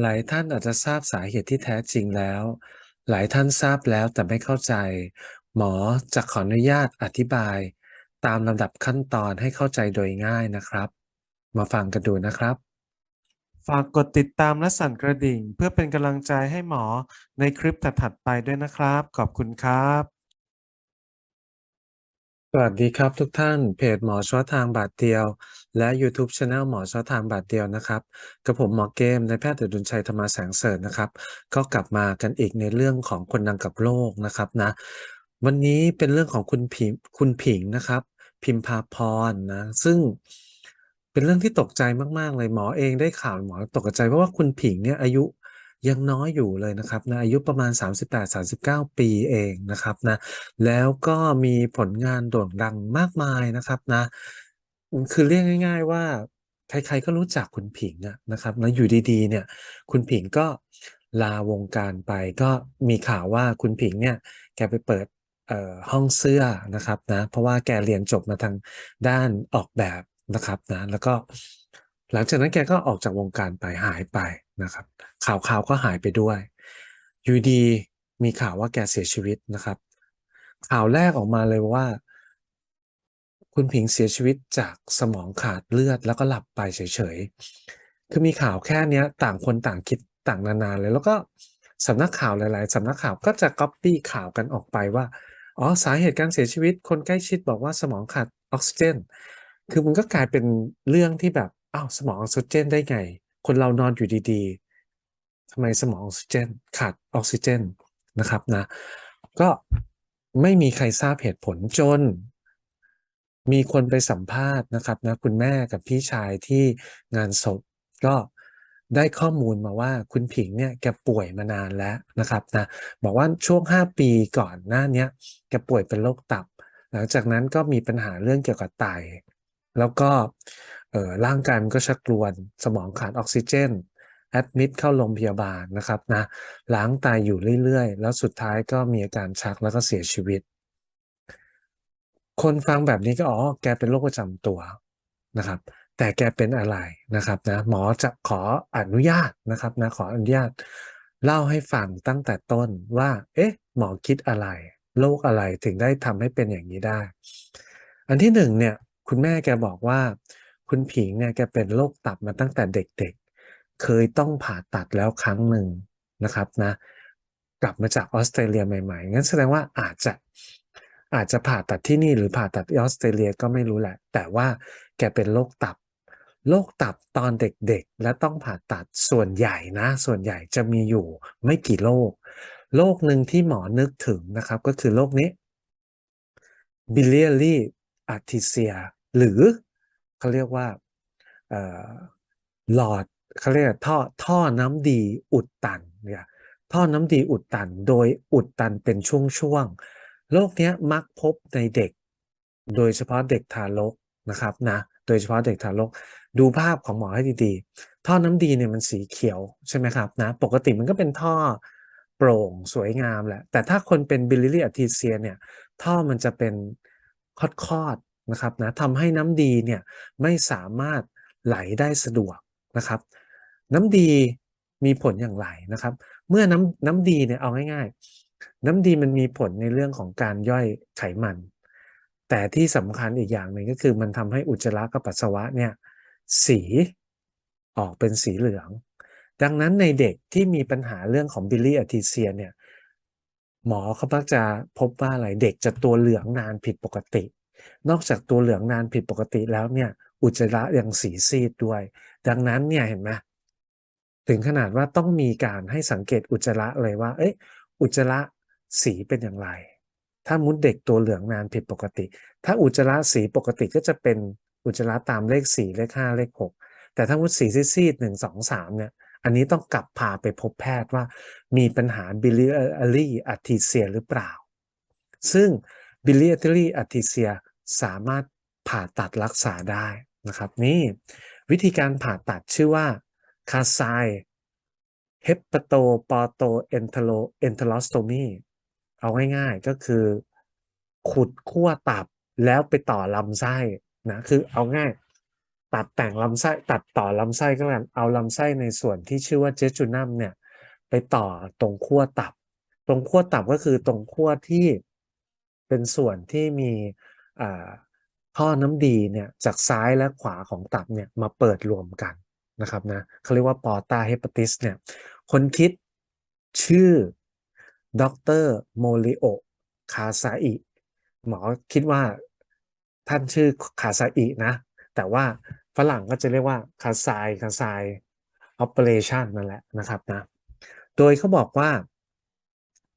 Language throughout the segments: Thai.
หลายท่านอาจจะทราบสาเหตุที่แท้จริงแล้ว หลายท่านทราบแล้วแต่ไม่เข้าใจ หมอจะขออนุญาตอธิบาย ตามลำดับขั้นตอนให้เข้าใจโดยง่ายนะครับ มาฟังกันดูนะครับ ฝากกดติดตามและสั่นกระดิ่ง เพื่อเป็นกำลังใจให้หมอในคลิปถัดๆไปด้วยนะครับ ขอบคุณครับ สวัสดีครับทุกท่านเพจหมอเฉพาะทางบาทเดียว และ YouTube Channel หมอเฉพาะทางบาทเดียวนะครับกับผมหมอเกมนายแพทย์อดุลชัยธรรมแสงเสริฐนะครับ ก็กลับมากันอีกในเรื่องของคนดังกับโลกนะครับนะ วันนี้เป็นเรื่องของคุณผิงคุณผิงนะครับ พิมพาพรนะซึ่งเป็นเรื่องที่ตกใจมากๆเลยหมอเองได้ข่าวหมอตกใจเพราะว่าคุณผิงเนี่ยอายุ ยังน้อยอยู่เลยนะครับนะอายุประมาณ 38-39 ปีเองนะครับนะแล้วก็มีผลงานโด่งดังมากมายนะครับนะคือเรียกง่าย ๆ ว่าใครๆก็รู้จักคุณผิงนะครับแล้วอยู่ดีๆเนี่ยคุณผิงก็ลาวงการไปก็มีข่าวว่าคุณผิงเนี่ยแกไปเปิดห้องเสื้อนะครับนะเพราะว่าแกเรียนจบมาทางด้านออกแบบนะครับนะแล้วก็หลังจากนั้นแกก็ออกจากวงการไปหายไป นะครับ ข่าวๆก็หายไปด้วยอยู่ดีมีข่าวว่าแกเสียชีวิตนะครับ ข่าวแรกออกมาเลยว่า คุณผิงเสียชีวิตจากสมองขาดเลือดแล้วก็หลับไปเฉยๆ คือมีข่าวแค่นี้ต่างคนต่างคิดต่างนานาเลย แล้วก็สำนักข่าวหลาย ๆสำนักข่าวก็จะก๊อบปี้ข่าวกันออกไปว่าอ๋อสาเหตุการเสียชีวิตคนใกล้ชิดบอกว่าสมองขาดออกซิเจน คือมันก็กลายเป็นเรื่องที่แบบอ้าวสมองออกซิเจนได้ไง? คนเรานอนอยู่ดีๆทำไมสมองออกซิเจนขาดออกซิเจนนะครับนะ ก็ไม่มีใครทราบเหตุผลจน มีคนไปสัมภาษณ์นะครับนะคุณแม่กับพี่ชายที่งานศพก็ได้ข้อมูลมาว่าคุณผิงเนี่ยแกป่วยมานานแล้วนะครับนะบอกว่าช่วง 5 ปีก่อนหน้านี้แกป่วยเป็นโรคตับ หลังจากนั้นก็มีปัญหาเรื่องเกี่ยวกับไตแล้วก็ เอ่อร่างกายมันก็ชักกรวนสมองขาดออกซิเจนแอดมิตเข้าโรงพยาบาลนะครับนะล้างไตอยู่เรื่อยๆ แล้วสุดท้ายก็มีอาการชักแล้วก็เสียชีวิต คนฟังแบบนี้ก็อ๋อแกเป็นโรคประจำตัวนะครับ แต่แกเป็นอะไรนะครับนะหมอจะขออนุญาตนะครับนะขออนุญาต เล่าให้ฟังตั้งแต่ต้นว่า เอ๊ะ หมอคิดอะไรโรคอะไรถึงได้ทำให้เป็นอย่างงี้ได้ อันที่1เนี่ย คุณแม่แกบอกว่า คุณผิงเนี่ยแกเป็นโรคตับมาตั้งแต่เด็กๆ เคยต้องผ่าตัดแล้วครั้งหนึ่งนะครับนะ กลับมาจากออสเตรเลียใหม่ๆ งั้นแสดงว่าอาจจะอาจจะผ่าตัดที่นี่หรือผ่าตัดที่ออสเตรเลียก็ไม่รู้แหละ แต่ว่าแกเป็นโรคตับโรคตับตอนเด็กๆ และต้องผ่าตัดส่วนใหญ่นะ ส่วนใหญ่จะมีอยู่ไม่กี่โรคโรคหนึ่งที่หมอนึกถึงนะครับก็คือโรคนี้ biliary atresia หรือ เขาเรียกว่าหลอดเขาเรียกท่อท่อน้ำดีอุดตันเนี่ยท่อน้ำดีอุดตันโดยอุดตันเป็นช่วงๆโรคเนี้ยมักพบในเด็ก โดยเฉพาะเด็กทารกนะครับนะโดยเฉพาะเด็กทารกดูภาพของหมอให้ดีๆ ท่อน้ำดีเนี่ยมันสีเขียวใช่ไหมครับนะปกติมันก็เป็นท่อโปร่งสวยงามแหละแต่ถ้าคนเป็น biliary atresia เนี่ยท่อมันจะเป็นคอด นะครับนะทำให้น้ำดีเนี่ยไม่สามารถไหลได้สะดวกนะครับ น้ำดีมีผลอย่างไรนะครับ เมื่อน้ำน้ำดีเนี่ยเอาง่าย ๆ น้ำดีมันมีผลในเรื่องของการย่อยไขมัน แต่ที่สำคัญอีกอย่างหนึ่งก็คือมันทำให้อุจจาระกับปัสสาวะเนี่ยสีออกเป็นสีเหลือง ดังนั้นในเด็กที่มีปัญหาเรื่องของ biliary atresia เนี่ยหมอเขามักจะพบว่าอะไรเด็กจะตัวเหลืองนานผิดปกติ นอกจากตัวเหลืองนานผิดปกติแล้วเนี่ย อุจจาระยังสีซีดด้วย ดังนั้นเนี่ยเห็นไหมถึงขนาดว่าต้องมีการให้สังเกตอุจจาระเลยว่า เอ๊ะอุจจาระสีเป็นอย่างไร ถ้ามุดเด็กตัวเหลืองนานผิดปกติ ถ้าอุจจาระสีปกติก็จะเป็นอุจจาระตามเลข4เลข5เลข6แต่ถ้ามุดสีซีดๆ1 2 3เนี่ย อันนี้ต้องกลับพาไปพบแพทย์ว่ามีปัญหา biliary atresia หรือเปล่า ซึ่ง biliary atresia สามารถผ่าตัดรักษาได้นะครับนี่วิธีการผ่าตัดชื่อว่า Kasai hepatoportoenterostomy เอาง่ายๆก็คือ ขุดขั้วตับแล้วไปต่อลำไส้นะคือเอาง่ายตัดแต่งลำไส้ตัดต่อลำไส้ก็แล้วเอาลำไส้ในส่วนที่ชื่อว่าเจจูนัมเนี่ยไปต่อตรงขั้วตับ ตรงขั้วตับก็คือตรงขั้วที่เป็นส่วนที่มี ท่อน้ำดีเนี่ยจากซ้ายและขวาของตับเนี่ยมาเปิดรวมกันนะครับนะเขาเรียกว่าปอตาเฮปติสเนี่ยคนคิดชื่อดรโมริโอคาซาอิหมอคิดว่าท่านชื่อคาซาอินะ แต่ว่าฝรั่งก็จะเรียกว่าคาซายคาซาย operation นั่นแหละนะครับนะโดยเขาบอกว่า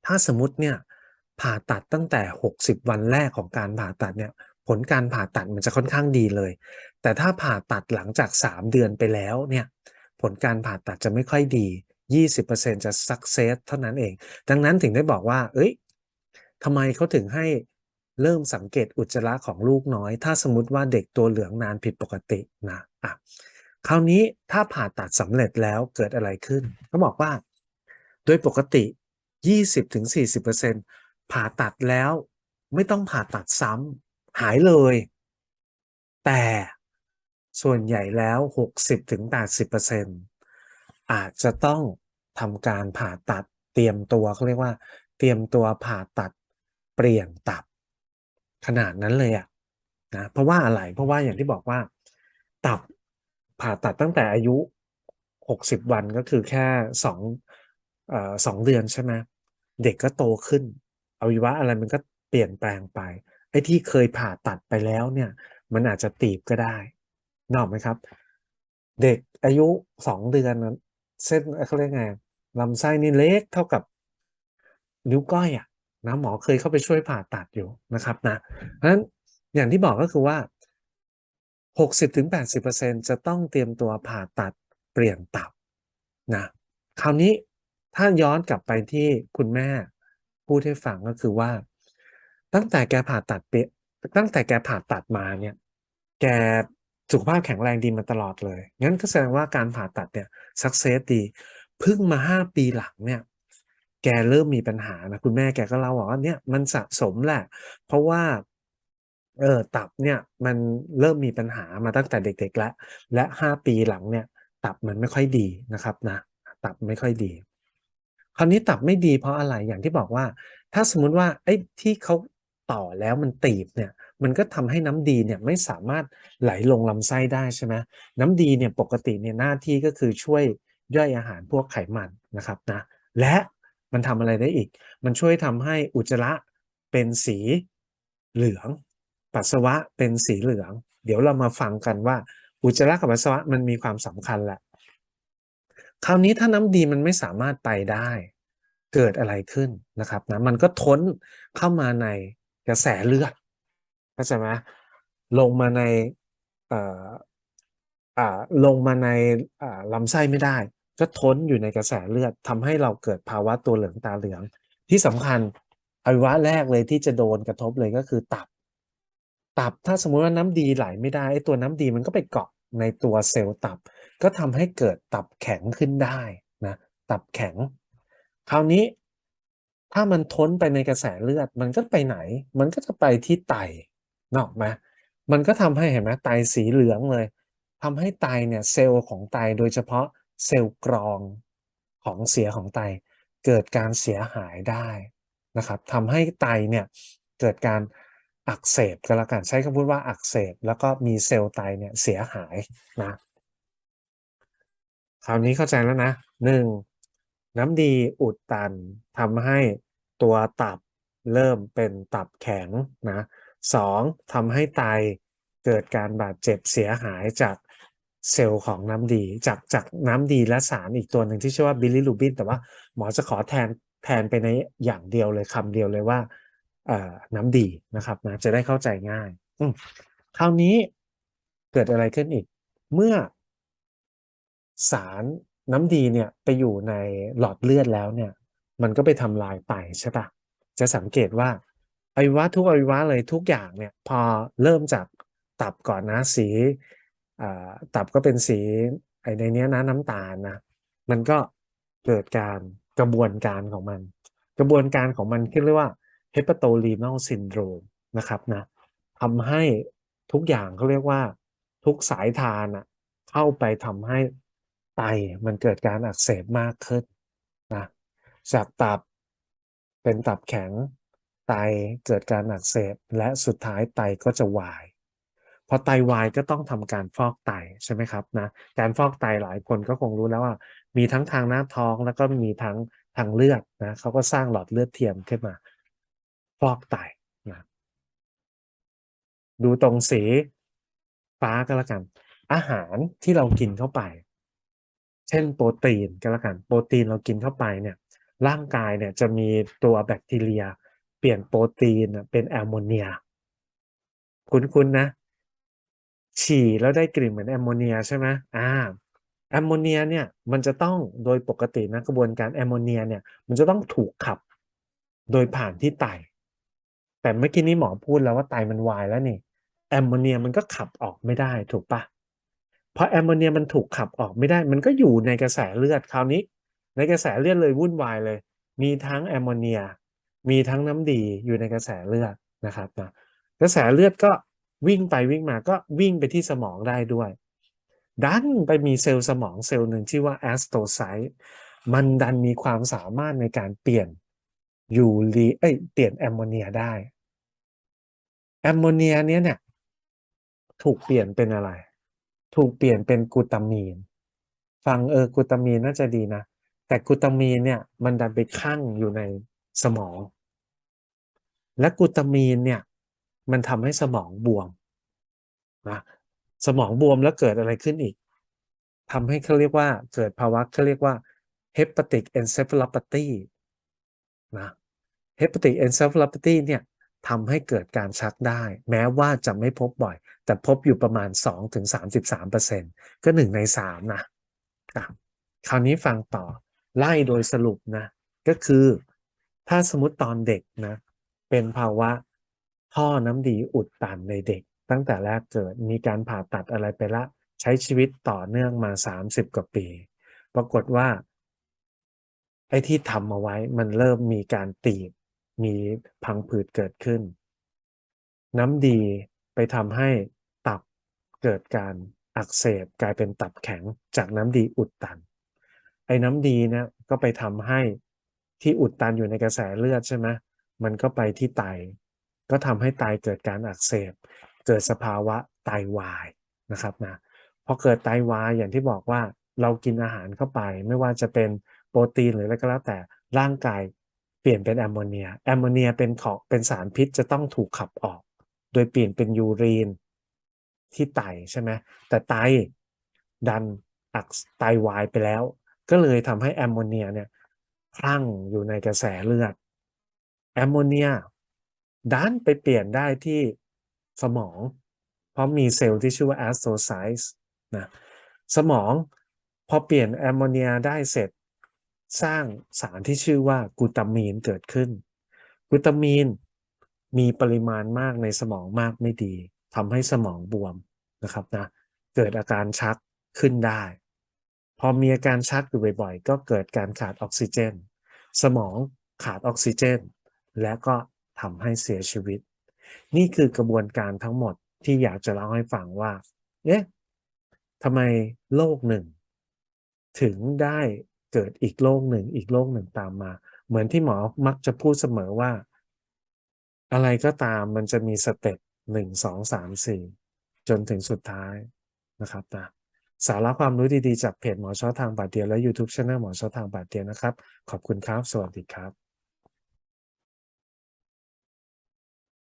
ถ้าสมมติเนี่ย ผ่าตัดตั้งแต่ 60 วันแรกของการผ่าตัดเนี่ยผลการผ่าตัดมันจะค่อนข้างดีเลย แต่ถ้าผ่าตัดหลังจาก 3 เดือนไปแล้วเนี่ยผลการผ่าตัดจะไม่ค่อยดี 20%จะ success เท่านั้นเอง ดังนั้นถึงได้บอกว่า เอ้ยทำไมเขาถึงให้เริ่มสังเกตอุจจาระของลูกน้อย ถ้าสมมติว่าเด็กตัวเหลืองนานผิดปกตินะอะคราวนี้ถ้าผ่าตัดสำเร็จแล้วเกิดอะไรขึ้นเขาบอกว่า โดยปกติ 20-40% ผ่าตัดแล้วไม่ต้องผ่าตัดซ้ำหายเลย แต่ส่วนใหญ่แล้ว 60-80%อาจจะต้องทำการผ่าตัดเตรียมตัวเขาเรียกว่า เตรียมตัวผ่าตัดเปลี่ยนตับ ขนาดนั้นเลยอะนะเพราะว่าอะไรเพราะว่าอย่างที่บอกว่า ตับผ่าตัดตั้งแต่อายุ 60 วันก็คือแค่สองเอ่อสองเดือนใช่ไหมเด็กก็โตขึ้น อวัยวะอะไรมันก็เปลี่ยนแปลงไปไอ้ที่เคยผ่าตัดไปแล้วเนี่ย มันอาจจะตีบก็ได้นอกไหมครับ เด็กอายุสองเดือนนั้นเส้นเขาเรียกไงลำไส้นี่เล็กเท่ากับนิ้วก้อยอะนะหมอเคยเข้าไปช่วยผ่าตัดอยู่นะครับนะเพราะฉะนั้นอย่างที่บอกก็คือว่า 60-80%จะต้องเตรียมตัวผ่าตัดเปลี่ยนตับนะคราวนี้ถ้าย้อนกลับไปที่คุณแม่ พูดให้ฟังก็คือว่า ตั้งแต่แกผ่าตัดเปตั้งแต่แกผ่าตัดมาเนี่ย แกสุขภาพแข็งแรงดีมาตลอดเลย งั้นก็แสดงว่าการผ่าตัดเนี่ยสักเซสดีเพิ่งมาห้าปีหลังเนี่ย แกเริ่มมีปัญหานะคุณแม่แกก็เล่าว่าเนี่ยมันสะสมแหละ เพราะว่าเออตับเนี่ยมันเริ่มมีปัญหามาตั้งแต่เด็ก ๆ แล้ว และห้าปีหลังเนี่ย ตับมันไม่ค่อยดีนะครับนะ ตับไม่ค่อยดี ราวนี้ตับไม่ดีเพราะอะไรอย่างที่บอกว่า ถ้าสมมุติว่าไอ้ที่เขาต่อแล้วมันตีบเนี่ยมันก็ทำให้น้ำดีเนี่ยไม่สามารถไหลลงลำไส้ได้ใช่ไหมน้ำดีเนี่ยปกติเนี่ยหน้าที่ก็คือช่วยย่อยอาหารพวกไขมันนะครับนะและมันทำอะไรได้อีก มันช่วยทำให้อุจจาระเป็นสีเหลือง ปัสสาวะเป็นสีเหลือง เดี๋ยวเรามาฟังกันว่าอุจจาระกับปัสสาวะมันมีความสำคัญแหละ คราวนี้ถ้าน้ำดีมันไม่สามารถไปได้ เกิดอะไรขึ้นนะครับนะมันก็ท้นเข้ามาในกระแสเลือดเข้าใจไหมลงมาในเอ่ออ่าลงมาในอ่าลำไส้ไม่ได้ ก็ท้นอยู่ในกระแสเลือดทำให้เราเกิดภาวะตัวเหลืองตาเหลือง ที่สำคัญอวัยวะแรกเลยที่จะโดนกระทบเลยก็คือตับ ตับถ้าสมมุติว่าน้ำดีไหลไม่ได้ไอ้ตัวน้ำดีมันก็ไปเกาะในตัวเซลล์ตับ ก็ทำให้เกิดตับแข็งขึ้นได้นะตับแข็ง คราวนี้ถ้ามันท้นไปในกระแสเลือด มันก็ไปไหน มันก็จะไปที่ไตนออกไหมมันก็ทำให้เห็นไหมไตสีเหลืองเลยทำให้ไตเนี่ยเซลล์ของไตโดยเฉพาะเซลล์กรองของเสียของไต เกิดการเสียหายได้นะครับทำให้ไตเนี่ยเกิดการอักเสบก็แล้วกันใช้คำพูดว่าอักเสบ แล้วก็มีเซลล์ไตเนี่ยเสียหายนะ คราวนี้เข้าใจแล้วนะหนึ่งน้ำดีอุดตันทำให้ตัวตับเริ่มเป็นตับแข็งนะสองทำให้ไตเกิดการบาดเจ็บเสียหายจากเซลล์ของน้ำดีจากจากน้ำดีและสารอีกตัวหนึ่งที่ชื่อว่าบิลิรูบิน แต่ว่าหมอจะขอแทนแทนไปในอย่างเดียวเลยคำเดียวเลยว่าน้ำดีนะครับนะจะได้เข้าใจง่ายคราวนี้เกิดอะไรขึ้นอีก เมื่อ สารน้ำดีเนี่ยไปอยู่ในหลอดเลือดแล้วเนี่ยมันก็ไปทำลายไตใช่ปะจะสังเกตว่าอวัยวะทุกอวัยวะเลยทุกอย่างเนี่ยพอเริ่มจากตับก่อนนะสีตับก็เป็นสีไอในนี้นะน้ำตาลนะมันก็เกิดการกระบวนการของมัน กระบวนการของมันเรียกว่า hepatorenal syndrome นะครับนะทำให้ทุกอย่างเขาเรียกว่าทุกสายทานอะเข้าไปทำให้ ไตมันเกิดการอักเสบมากขึ้นนะจากตับเป็นตับแข็งไตเกิดการอักเสบและสุดท้ายไตก็จะวายพอไตวายก็ต้องทำการฟอกไตใช่ไหมครับนะการฟอกไตหลายคนก็คงรู้แล้วว่า มีทั้งทางหน้าท้องแล้วก็มีทั้งทางเลือดนะเขาก็สร้างหลอดเลือดเทียมขึ้นมา ฟอกไตนะดูตรงสีฟ้าก็แล้วกัน อาหารที่เรากินเข้าไป เช่นโปรตีนก็แล้วกันโปรตีนเรากินเข้าไปเนี่ยร่างกายเนี่ยจะมีตัวแบคทีเรีย เปลี่ยนโปรตีนเป็นแอมโมเนีย คุ้นๆนะ ฉี่แล้วได้กลิ่นเหมือนแอมโมเนียใช่ไหมอ่าแอมโมเนียเนี่ยมันจะต้องโดยปกตินะกระบวนการแอมโมเนียเนี่ยมันจะต้องถูกขับโดยผ่านที่ไต แต่เมื่อกี้นี้หมอพูดแล้วว่าไตมันวายแล้วนี่แอมโมเนียมันก็ขับออกไม่ได้ถูกปะ พราะแอมโมเนียมันถูกขับออกไม่ได้ มันก็อยู่ในกระแสเลือดคราวนี้ ในกระแสเลือดเลยวุ่นวายเลย มีทั้งแอมโมเนีย มีทั้งน้ำดีอยู่ในกระแสเลือดนะครับนะกระแสเลือดก็วิ่งไปวิ่งมาก็วิ่งไปที่สมองได้ด้วย ดันไปมีเซลล์สมองเซลล์หนึ่งชื่อว่าแอสโตไซต์มันดันมีความสามารถในการเปลี่ยนยูรีเอ้ยเปลี่ยนแอมโมเนียได้แอมโมเนียเนี้ยเนี่ยถูกเปลี่ยนเป็นอะไร ถูกเปลี่ยนเป็นกูตามีน ฟังเออกูตามีนน่าจะดีนะ แต่กูตามีนเนี่ยมันดันไปคั่งอยู่ในสมอง และกูตามีนเนี่ยมันทำให้สมองบวมนะสมองบวมแล้วเกิดอะไรขึ้นอีกทำให้เขาเรียกว่าเกิดภาวะเขาเรียกว่า hepatic encephalopathy นะ hepatic encephalopathy เนี่ย ทำให้เกิดการชักได้ แม้ว่าจะไม่พบบ่อย แต่พบอยู่ประมาณ 2-33%ก็หนึ่งในสามนะอะคราวนี้ฟังต่อไล่โดยสรุปนะ ก็คือ ถ้าสมมติตอนเด็กนะ เป็นภาวะท่อน้ำดีอุดตันในเด็ก ตั้งแต่แรกเกิดมีการผ่าตัดอะไรไปละ ใช้ชีวิตต่อเนื่องมา 30 กว่าปี ปรากฏว่าไอ้ที่ทำเอาไว้มันเริ่มมีการตีบ มีพังผืดเกิดขึ้น น้ำดีไปทำให้ตับเกิดการอักเสบกลายเป็นตับแข็งจากน้ำดีอุดตัน ไอ้น้ำดีเนี่ยก็ไปทำให้ที่อุดตันอยู่ในกระแสเลือดใช่ไหมมันก็ไปที่ไต ก็ทำให้ไตเกิดการอักเสบ เกิดสภาวะไตวายนะครับนะพอเกิดไตวายอย่างที่บอกว่าเรากินอาหารเข้าไป ไม่ว่าจะเป็นโปรตีนหรืออะไรก็แล้วแต่ร่างกาย เปลี่ยนเป็นแอมโมเนีย แอมโมเนียเป็นของเป็นสารพิษจะต้องถูกขับออก โดยเปลี่ยนเป็นยูรีนที่ไตใช่ไหมแต่ไตดันอักไตวายไปแล้ว ก็เลยทำให้แอมโมเนียเนี่ยคลั่งอยู่ในกระแสเลือด แอมโมเนียดันไปเปลี่ยนได้ที่สมอง เพราะมีเซลล์ที่ชื่อว่า astrocytes นะสมองพอเปลี่ยนแอมโมเนียได้เสร็จ สร้างสารที่ชื่อว่ากูตามีนเกิดขึ้น กูตามีนมีปริมาณมากในสมองมากไม่ดีทำให้สมองบวมนะครับนะเกิดอาการชักขึ้นได้ พอมีอาการชักอยู่บ่อยๆ ก็เกิดการขาดออกซิเจน สมองขาดออกซิเจน และก็ทำให้เสียชีวิต นี่คือกระบวนการทั้งหมดที่อยากจะเล่าให้ฟังว่าเอ๊ะทำไมโลกหนึ่ง ถึงได้ เกิดอีกโลกหนึ่ง อีกโลกหนึ่งตามมา เหมือนที่หมอมักจะพูดเสมอว่า อะไรก็ตามมันจะมีสเต็ปหนึ่งสองสามสี่จนถึงสุดท้ายนะครับนะสาระความรู้ดีๆ จากเพจหมอชอทางบาดเดียวและ YouTube c h anel หมอชอทางบาดเดียวนะครับ ขอบคุณครับ สวัสดีครับ